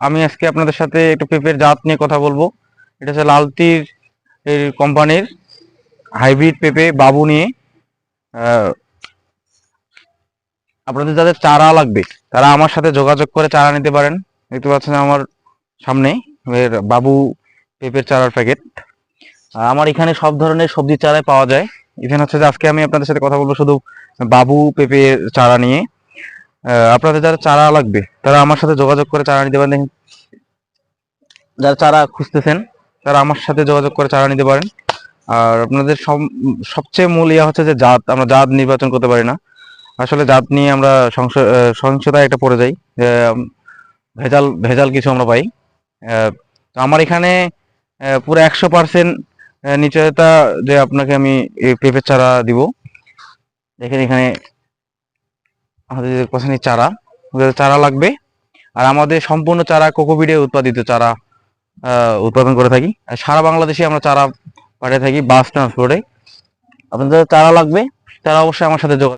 আমি আজকে আপনাদের সাথে একটু পেঁপের জাত নিয়ে কথা বলব। এটা হচ্ছে লালতির কোম্পানির হাইব্রিড পেঁপে বাবু নিয়ে। আপনাদের যাদের চারা লাগবে, তারা আমার সাথে যোগাযোগ করে চারা নিতে পারেন। দেখতে পাচ্ছেন আমার সামনে এর বাবু পেঁপের চারার প্যাকেট। আমার এখানে সব ধরনের সবজির চারাই পাওয়া যায়। এখানে হচ্ছে যে আজকে আমি আপনাদের সাথে কথা বলব শুধু বাবু পেঁপের চারা নিয়ে। আপনাদের যারা চারা লাগবে, তারা আমার সাথে যোগাযোগ করে চারা নিতে পারেন। যারা চারা খুঁজতেছেন, তারা আমার সাথে যোগাযোগ করে চারা নিতে পারেন। আর আপনাদের সব- সবচেয়ে মূল ইয়া হচ্ছে যে জাত, আমরা জাত নির্বাচন করতে পারি না। আসলে জাত নিয়ে আমরা সহিংসতায় একটা পড়ে যাই। ভেজাল ভেজাল কিছু আমরা পাই। তো আমার এখানে পুরো একশো পার্সেন্ট নিশ্চয়তা যে আপনাকে আমি পেঁপের চারা দিব। দেখেন এখানে আমাদের পছন্দের চারা চারা লাগবে। আর আমাদের সম্পূর্ণ চারা কোকোপিডে উৎপাদিত চারা উৎপাদন করে থাকি। আর সারা বাংলাদেশে আমরা চারা পাঠিয়ে থাকি বাস ট্রান্সপোর্টে। আপনাদের চারা লাগবে, তারা অবশ্যই আমার সাথে যোগাযোগ